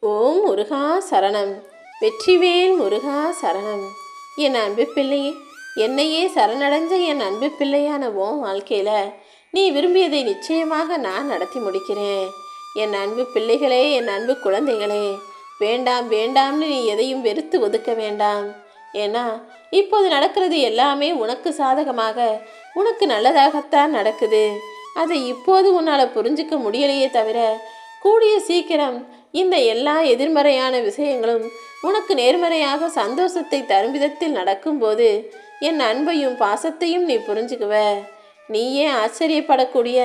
ஓம் முருகா சரணம். வெற்றிவேல் முருகா சரணம். என் அன்பு பிள்ளையே என்னையே சரணடைஞ்ச என் அன்பு பிள்ளையான ஓம் வாழ்க்கையில் நீ விரும்பியதை நிச்சயமாக நான் நடத்தி முடிக்கிறேன். என் அன்பு பிள்ளைகளே என் அன்பு குழந்தைகளே வேண்டாம் வேண்டாம்னு நீ எதையும் வெறுத்து ஒதுக்க வேண்டாம். ஏன்னா இப்போது நடக்கிறது எல்லாமே உனக்கு சாதகமாக உனக்கு நல்லதாகத்தான் நடக்குது. அதை இப்போது உன்னால் புரிஞ்சுக்க முடியலையே தவிர கூடிய சீக்கிரம் இந்த எல்லா எதிர்மறையான விஷயங்களும் உனக்கு நேர்மறையாக சந்தோஷத்தை தரும் விதத்தில் நடக்கும்போது என் அன்பையும் பாசத்தையும் நீ புரிஞ்சுக்குவ. நீயே ஆச்சரியப்படக்கூடிய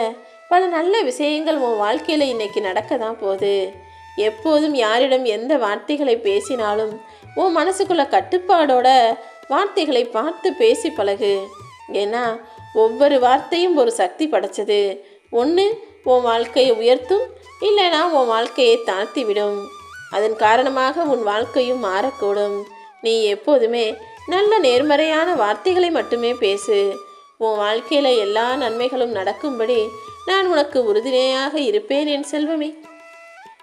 பல நல்ல விஷயங்கள் உன் வாழ்க்கையில் இன்னைக்கு நடக்க தான் போகுது. எப்போதும் யாரிடம் எந்த வார்த்தைகளை பேசினாலும் உன் மனசுக்குள்ள கட்டுப்பாடோட வார்த்தைகளை பார்த்து பேசி பழகு. ஏன்னா ஒவ்வொரு வார்த்தையும் ஒரு சக்தி படைச்சது. ஒன்று உன் வாழ்க்கையை உயர்த்தும் இல்லைனா உன் வாழ்க்கையை தாழ்த்திவிடும். அதன் காரணமாக உன் வாழ்க்கையும் மாறக்கூடும். நீ எப்போதுமே நல்ல நேர்மறையான வார்த்தைகளை மட்டுமே பேசு. உன் வாழ்க்கையில் எல்லா நன்மைகளும் நடக்கும்படி நான் உனக்கு உறுதுணையாக இருப்பேன் என் செல்வமே.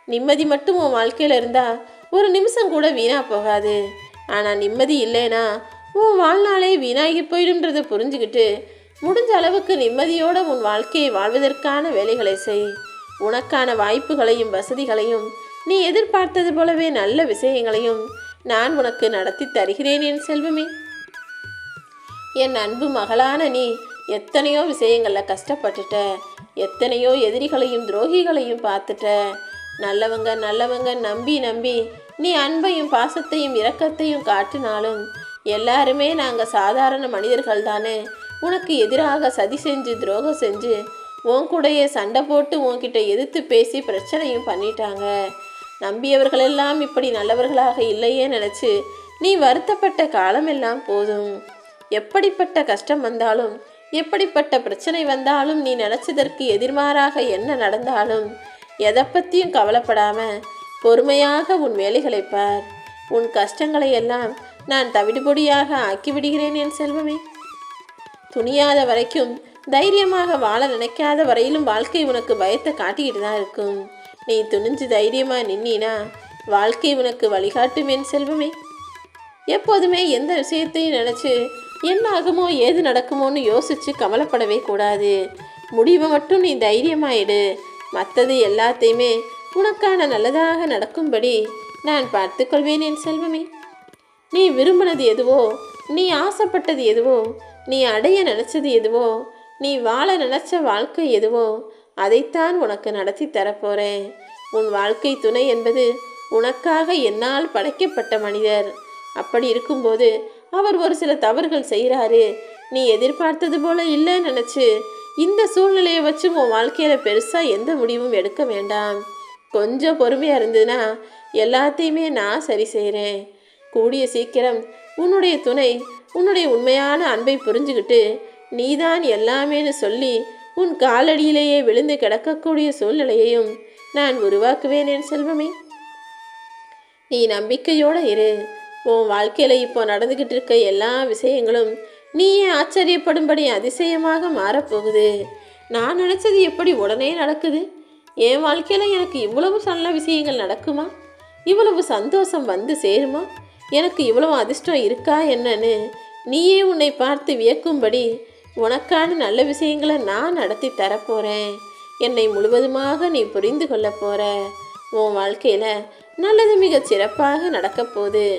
நிம்மதி மட்டும் உன் வாழ்க்கையில் இருந்தால் ஒரு நிமிஷம் கூட வீணாக போகாது. ஆனால் நிம்மதி இல்லைனா உன் வாழ்நாளே வீணாகி போயிடுன்றதை புரிஞ்சுக்கிட்டு முடிஞ்ச அளவுக்கு நிம்மதியோட உன் வாழ்க்கையை வாழ்வதற்கான வேலைகளை செய். உனக்கான வாய்ப்புகளையும் வசதிகளையும் நீ எதிர்பார்த்தது போலவே நல்ல விஷயங்களையும் நான் உனக்கு நடத்தி தருகிறேன் என் செல்வமே. என் அன்பு மகளான நீ எத்தனையோ விஷயங்களில் கஷ்டப்பட்டுட்ட எத்தனையோ எதிரிகளையும் துரோகிகளையும் பார்த்துட்ட. நல்லவங்க நல்லவங்க நம்பி நம்பி நீ அன்பையும் பாசத்தையும் இரக்கத்தையும் காட்டினாலும் எல்லாருமே நாங்கள் சாதாரண மனிதர்கள் தானே உனக்கு எதிராக சதி செஞ்சு துரோகம் செஞ்சு உன் கூடயே சண்டை போட்டு உன்கிட்ட எதிர்த்து பேசி பிரச்சனையும் பண்ணிட்டாங்க. நம்பியவர்களெல்லாம் இப்படி நல்லவர்களாக இல்லையே நினச்சி நீ வருத்தப்பட்ட காலமெல்லாம் போதும். எப்படிப்பட்ட கஷ்டம் வந்தாலும் எப்படிப்பட்ட பிரச்சனை வந்தாலும் நீ நினச்சதற்கு எதிர்மாறாக என்ன நடந்தாலும் எதை பற்றியும் கவலைப்படாம பொறுமையாக உன் வேலைகளை பார். உன் கஷ்டங்களை எல்லாம் நான் தவிடுபொடியாக ஆக்கி விடுகிறேன் என் செல்வமே. துணியாத வரைக்கும் தைரியமாக வாழ நினைக்காத வரையிலும் வாழ்க்கை உனக்கு பயத்தை காட்டிக்கிட்டு தான் இருக்கும். நீ துணிஞ்சு தைரியமாக நின்னா வாழ்க்கை உனக்கு வழிகாட்டும் என் செல்வமே. எப்போதுமே எந்த விஷயத்தையும் நினச்சி என்ன ஆகுமோ ஏது நடக்குமோன்னு யோசித்து கவலைப்படவே கூடாது. முடிவை மட்டும் நீ தைரியமாயிடு மற்றது எல்லாத்தையுமே உனக்கான நல்லதாக நடக்கும்படி நான் பார்த்துக்கொள்வேன் என் செல்வமே. நீ விரும்பினது எதுவோ நீ ஆசைப்பட்டது எதுவோ நீ அடைய நினச்சது எதுவோ நீ வாழ நினச்ச வாழ்க்கை எதுவோ அதைத்தான் உனக்கு நடத்தி தரப்போகிறேன் உன் வாழ்க்கை துணை என்பது உனக்காக என்னால் படைக்கப்பட்ட மனிதர். அப்படி இருக்கும்போது அவர் ஒரு சில தவறுகள் செய்கிறாரு நீ எதிர்பார்த்தது போல இல்லைன்னு நினச்சி இந்த சூழ்நிலையை வச்சு உன் வாழ்க்கையில் பெருசாக எந்த முடிவும் எடுக்க வேண்டாம். கொஞ்சம் பொறுமையாக இருந்ததுன்னா எல்லாத்தையுமே நான் சரி செய்கிறேன் கூடிய சீக்கிரம் உன்னுடைய துணை உன்னுடைய உண்மையான அன்பை புரிஞ்சுக்கிட்டு நீதான் எல்லாமேன்னு சொல்லி உன் காலடியிலேயே விழுந்து கிடக்கக்கூடிய சூழ்நிலையையும் நான் உருவாக்குவேன் என் செல்வமே. நீ நம்பிக்கையோடு இரு. உன் வாழ்க்கையில் இப்போ நடந்துக்கிட்டு இருக்க எல்லா விஷயங்களும் நீயே ஆச்சரியப்படும்படி அதிசயமாக மாறப்போகுது. நான் நினச்சது எப்படி உடனே நடக்குது? என் வாழ்க்கையில் எனக்கு இவ்வளவு நல்ல விஷயங்கள் நடக்குமா? இவ்வளவு சந்தோஷம் வந்து சேருமா? எனக்கு இவ்வளவு அதிர்ஷ்டம் இருக்கா என்னன்னு நீயே உன்னை பார்த்து வியக்கும்படி உனக்கான நல்ல விஷயங்களை நான் நடத்தி தரப்போகிறேன் என்னை முழுவதுமாக நீ புரிந்து கொள்ள போகிற உன் வாழ்க்கையில் நல்லது மிகச் சிறப்பாக நடக்கப்போகுது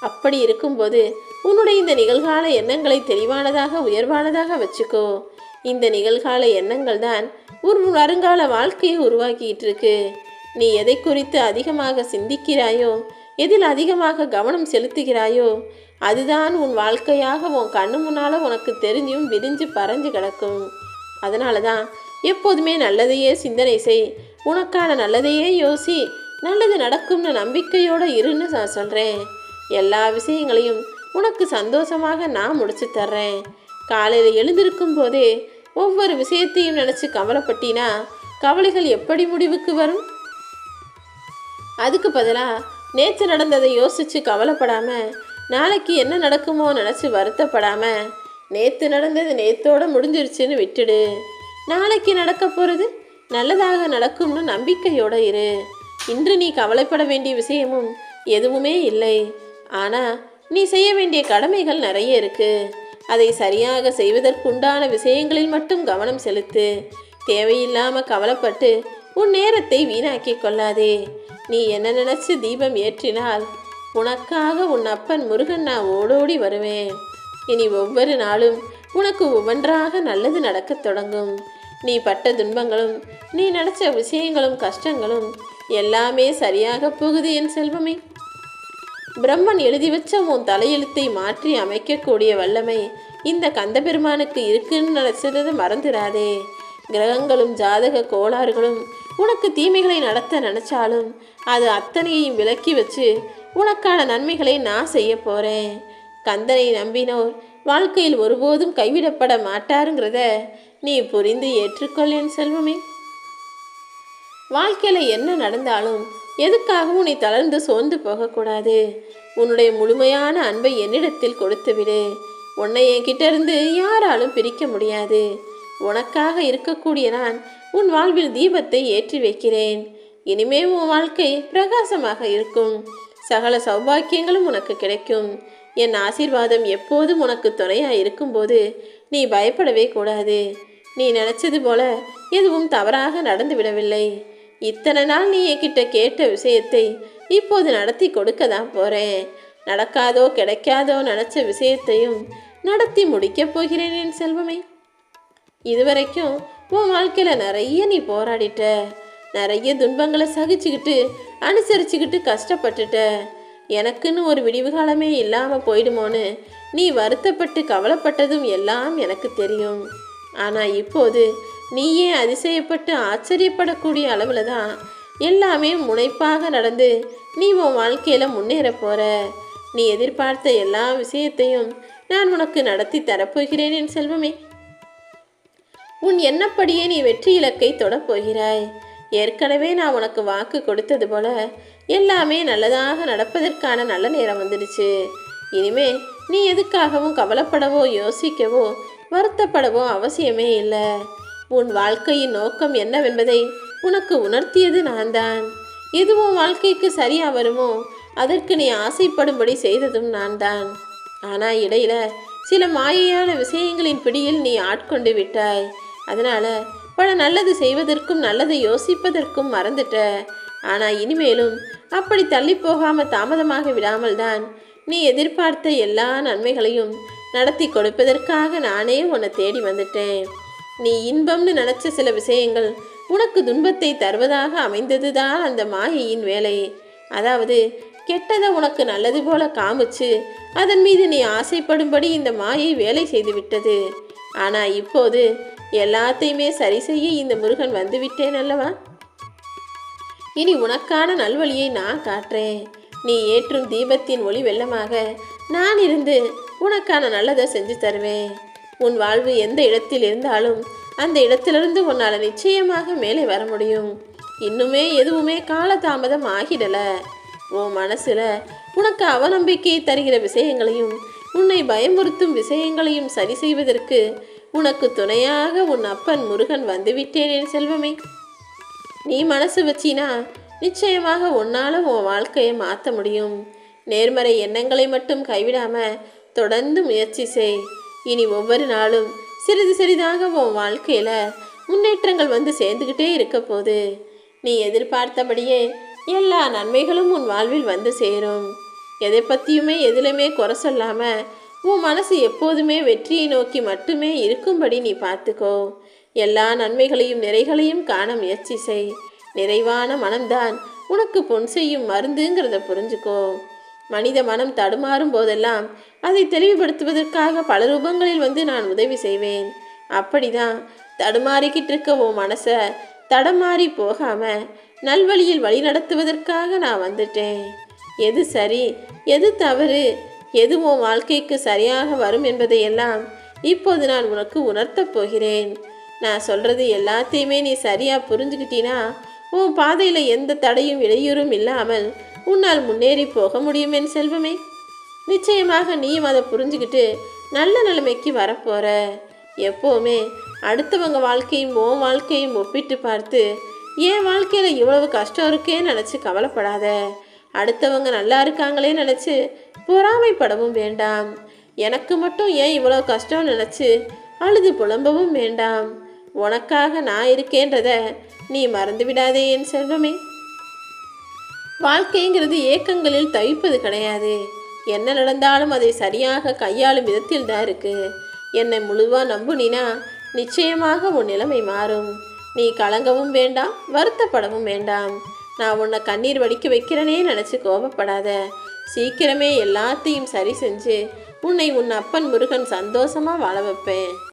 அப்படி இருக்கும்போது உன்னுடைய இந்த நிகழ்கால எண்ணங்களை தெளிவானதாக உயர்வானதாக வச்சுக்கோ. இந்த நிகழ்கால எண்ணங்கள் தான் ஒரு வருங்கால வாழ்க்கையை உருவாக்கிட்டு இருக்கு. நீ எதை குறித்து அதிகமாக சிந்திக்கிறாயோ எதில் அதிகமாக கவனம் செலுத்துகிறாயோ அதுதான் உன் வாழ்க்கையாக உன் கண்ணு முன்னால் உனக்கு தெரிஞ்சும் விரிஞ்சு பறஞ்சு கிடக்கும். அதனால தான் எப்போதுமே நல்லதையே சிந்தனை செய். உனக்கான நல்லதையே யோசி. நல்லது நடக்கும்னு நம்பிக்கையோடு இருன்னு நான் சொல்கிறேன் எல்லா விஷயங்களையும் உனக்கு சந்தோஷமாக நான் முடிச்சு தர்றேன். காலையில் எழுந்திருக்கும் போதே ஒவ்வொரு விஷயத்தையும் நினச்சி கவலைப்பட்டினா கவலைகள் எப்படி முடிவுக்கு வரும்? அதுக்கு பதிலாக நேற்று நடந்ததை யோசித்து கவலைப்படாமல் நாளைக்கு என்ன நடக்குமோ நினச்சி வருத்தப்படாமல் நேற்று நடந்தது நேத்தோட முடிஞ்சிருச்சுன்னு விட்டுடு. நாளைக்கு நடக்க போகிறது நல்லதாக நடக்கும்னு நம்பிக்கையோட இரு. இன்று நீ கவலைப்பட வேண்டிய விஷயமும் எதுவுமே இல்லை. ஆனால் நீ செய்ய வேண்டிய கடமைகள் நிறைய இருக்கு. அதை சரியாக செய்வதற்குண்டான விஷயங்களில் மட்டும் கவனம் செலுத்து. தேவையில்லாமல் கவலைப்பட்டு உன் நேரத்தை வீணாக்கிக் கொள்ளாதே. நீ என்ன நினைச்சு தீபம் ஏற்றினால் உனக்காக உன் அப்பன் முருகன் நான் ஓடோடி வருவேன். இனி ஒவ்வொரு நாளும் உனக்கு ஒவ்வொன்றாக நல்லது நடக்கத் தொடங்கும். நீ பட்ட துன்பங்களும் நீ நினச்ச விஷயங்களும் கஷ்டங்களும் எல்லாமே சரியாக போகுது என் செல்வமே. பிரம்மன் எழுதி வச்ச உன் தலையெழுத்தை மாற்றி அமைக்கக்கூடிய வல்லமை இந்த கந்தபெருமானுக்கு இருக்குன்னு நினைச்சதை மறந்துடாதே கிரகங்களும் ஜாதக கோளாறுகளும் உனக்கு தீமைகளை நடத்த நினைச்சாலும் அது அத்தனையையும் விலக்கி வச்சு உனக்கான நன்மைகளை நான் செய்ய போறேன். கந்தனை நம்பினோர் வாழ்க்கையில் ஒருபோதும் கைவிடப்பட மாட்டாருங்கிறத நீ புரிந்து ஏற்றுக்கொள் என் செல்வமே. வாழ்க்கையில் என்ன நடந்தாலும் எதுக்காகவும் நீ தளர்ந்து சோர்ந்து போகக்கூடாது. உன்னுடைய முழுமையான அன்பை என்னிடத்தில் கொடுத்து விடு. உன்னை என்கிட்ட இருந்து யாராலும் பிரிக்க முடியாது. உனக்காக இருக்கக்கூடிய நான் உன் வாழ்வில் தீபத்தை ஏற்றி வைக்கிறேன். இனிமே உன் வாழ்க்கை பிரகாசமாக இருக்கும். சகல சௌபாக்கியங்களும் உனக்கு கிடைக்கும். என் ஆசீர்வாதம் எப்போதும் உனக்கு துணையாக இருக்கும்போது நீ பயப்படவே கூடாது. நீ நினச்சது போல எதுவும் தவறாக நடந்து விடவில்லை. இத்தனை நாள் நீ என்கிட்ட கேட்ட விஷயத்தை இப்போது நடத்தி கொடுக்க தான் போகிறேன் நடக்காதோ கிடைக்காதோ நினச்ச விஷயத்தையும் நடத்தி முடிக்கப் போகிறேன் என் செல்வமே. இதுவரைக்கும் உன் வாழ்க்கையில் நிறைய நீ போராடிட்ட. நிறைய துன்பங்களை சகிச்சுக்கிட்டு அனுசரிச்சுக்கிட்டு கஷ்டப்பட்டுட்ட. எனக்குன்னு ஒரு விடிவு காலமே இல்லாமல் போயிடுமோன்னு நீ வருத்தப்பட்டு கவலைப்பட்டதும் எல்லாம் எனக்கு தெரியும். ஆனால் இப்போது நீயே அதிசயப்பட்டு ஆச்சரியப்படக்கூடிய அளவில் தான் எல்லாமே முனைப்பாக நடந்து நீ உன் வாழ்க்கையில் முன்னேற போற. நீ எதிர்பார்த்த எல்லா விஷயத்தையும் நான் உனக்கு நடத்தி தரப்போகிறேன் என் செல்வமே. உன் எண்ணப்படியே நீ வெற்றி இலக்கை தொடப்போகிறாய் ஏற்கனவே நான் உனக்கு வாக்கு கொடுத்தது போல எல்லாமே நல்லதாக நடப்பதற்கான நல்ல நேரம் வந்துடுச்சு. இனிமே நீ எதுக்காகவும் கவலைப்படவோ யோசிக்கவோ வருத்தப்படவோ அவசியமே இல்லை. உன் வாழ்க்கையின் நோக்கம் என்னவென்பதை உனக்கு உணர்த்தியது நான் தான் எதுவும் வாழ்க்கைக்கு சரியா வருமோ அதற்கு நீ ஆசைப்படும்படி செய்ததும் நான் தான் ஆனால் இடையில சில மாயையான விஷயங்களின் பிடியில் நீ ஆட்கொண்டு விட்டாய். அதனால் பல நல்லது செய்வதற்கும் நல்லதை யோசிப்பதற்கும் மறந்துட்ட. ஆனால் இனிமேலும் அப்படி தள்ளி போகாமல் தாமதமாக விடாமல் தான் நீ எதிர்பார்த்த எல்லா நன்மைகளையும் நடத்தி கொடுப்பதற்காக நானே உன்னை தேடி வந்துட்டேன். நீ இன்பம்னு நினச்ச சில விஷயங்கள் உனக்கு துன்பத்தை தருவதாக அமைந்ததுதான் அந்த மாயையின் வேலை. அதாவது கெட்டதை உனக்கு நல்லது போல காமிச்சு அதன் மீது நீ ஆசைப்படும்படி இந்த மாயை வேலை செய்து விட்டது. ஆனால் இப்போது எல்லாத்தையுமே சரி செய்ய இந்த முருகன் வந்துவிட்டேன் அல்லவா? இனி உனக்கான நல்வழியை நான் காட்டுறேன். நீ ஏற்றும் தீபத்தின் ஒளி வெள்ளமாக நான் இருந்து உனக்கான நல்லதை செஞ்சு தருவேன். உன் வாழ்வு எந்த இடத்தில் இருந்தாலும் அந்த இடத்திலிருந்து உன்னால் நிச்சயமாக மேலே வர முடியும். இன்னுமே எதுவுமே காலதாமதம் ஆகிடலை. உன் மனசில் உனக்கு அவநம்பிக்கை தருகிற விஷயங்களையும் உன்னை பயமுறுத்தும் விஷயங்களையும் சரி செய்வதற்கு உனக்கு துணையாக உன் அப்பன் முருகன் வந்துவிட்டேன் என் செல்வமே. நீ மனசு வச்சினா நிச்சயமாக உன்னால உன் வாழ்க்கையை மாற்ற முடியும். நேர்மறை எண்ணங்களை மட்டும் கைவிடாம தொடர்ந்து முயற்சி செய். இனி ஒவ்வொரு நாளும் சிறிது சிறிதாக உன் வாழ்க்கையில முன்னேற்றங்கள் வந்து சேர்ந்துக்கிட்டே இருக்க போது நீ எதிர்பார்த்தபடியே எல்லா நன்மைகளும் உன் வாழ்வில் வந்து சேரும். எதை பற்றியுமே எதிலுமே குறை சொல்லாமல் உன் மனசு எப்போதுமே வெற்றியை நோக்கி மட்டுமே இருக்கும்படி நீ பார்த்துக்கோ. எல்லா நன்மைகளையும் நிறைகளையும் காண முயற்சி செய். நிறைவான மனம்தான் உனக்கு பொன் செய்யும் மருந்துங்கிறத புரிஞ்சுக்கோ. மனித மனம் தடுமாறும் போதெல்லாம் அதை தெளிவுபடுத்துவதற்காக பல ரூபங்களில் வந்து நான் உதவி செய்வேன். அப்படிதான் தடுமாறிக்கிட்டு இருக்க உன் மனசை தடமாறி போகாம நல்வழியில் வழி நடத்துவதற்காக நான் வந்துட்டேன். எது சரி எது தவறு எது உன் வாழ்க்கைக்கு சரியாக வரும் என்பதையெல்லாம் இப்போது நான் உனக்கு உணர்த்தப் போகிறேன். நான் சொல்றது எல்லாத்தையுமே நீ சரியா புரிஞ்சுக்கிட்டீனா உன் பாதையில் எந்த தடையும் இடையூறும் இல்லாமல் உன்னால் முன்னேறி போக முடியும் என் செல்வமே. நிச்சயமாக நீயும் அதை புரிஞ்சுக்கிட்டு நல்ல நிலைமைக்கு வரப்போற. எப்போவுமே அடுத்தவங்க வாழ்க்கையும் உன் வாழ்க்கையும் ஒப்பிட்டு பார்த்து என் வாழ்க்கையில் இவ்வளவு கஷ்டம் இருக்கேன்னு நினச்சி கவலைப்படாத. அடுத்தவங்க நல்லா இருக்காங்களே நினச்சி பொறாமைப்படவும் வேண்டாம். எனக்கு மட்டும் ஏன் இவ்வளோ கஷ்டம் நினச்சி அழுது புலம்பவும் வேண்டாம். உனக்காக நான் இருக்கேன்றத நீ மறந்து விடாதே என் செல்வமே. வாழ்க்கைங்கிறது ஏக்கங்களில் தவிப்பது கிடையாது. என்ன நடந்தாலும் அதை சரியாக கையாளும் விதத்தில் தான் இருக்கு. என்னை முழுவாக நம்புனினா நிச்சயமாக உன் நிலைமை மாறும். நீ கலங்கவும் வேண்டாம் வருத்தப்படவும் வேண்டாம். நான் உன்னை கண்ணீர் வடிக்க வைக்கிறேனே நினச்சி கோபப்படாத. சீக்கிரமே எல்லாத்தையும் சரி செஞ்சு உன்னை உன் அப்பன் முருகன் சந்தோஷமாக வாழ வைப்பேன்.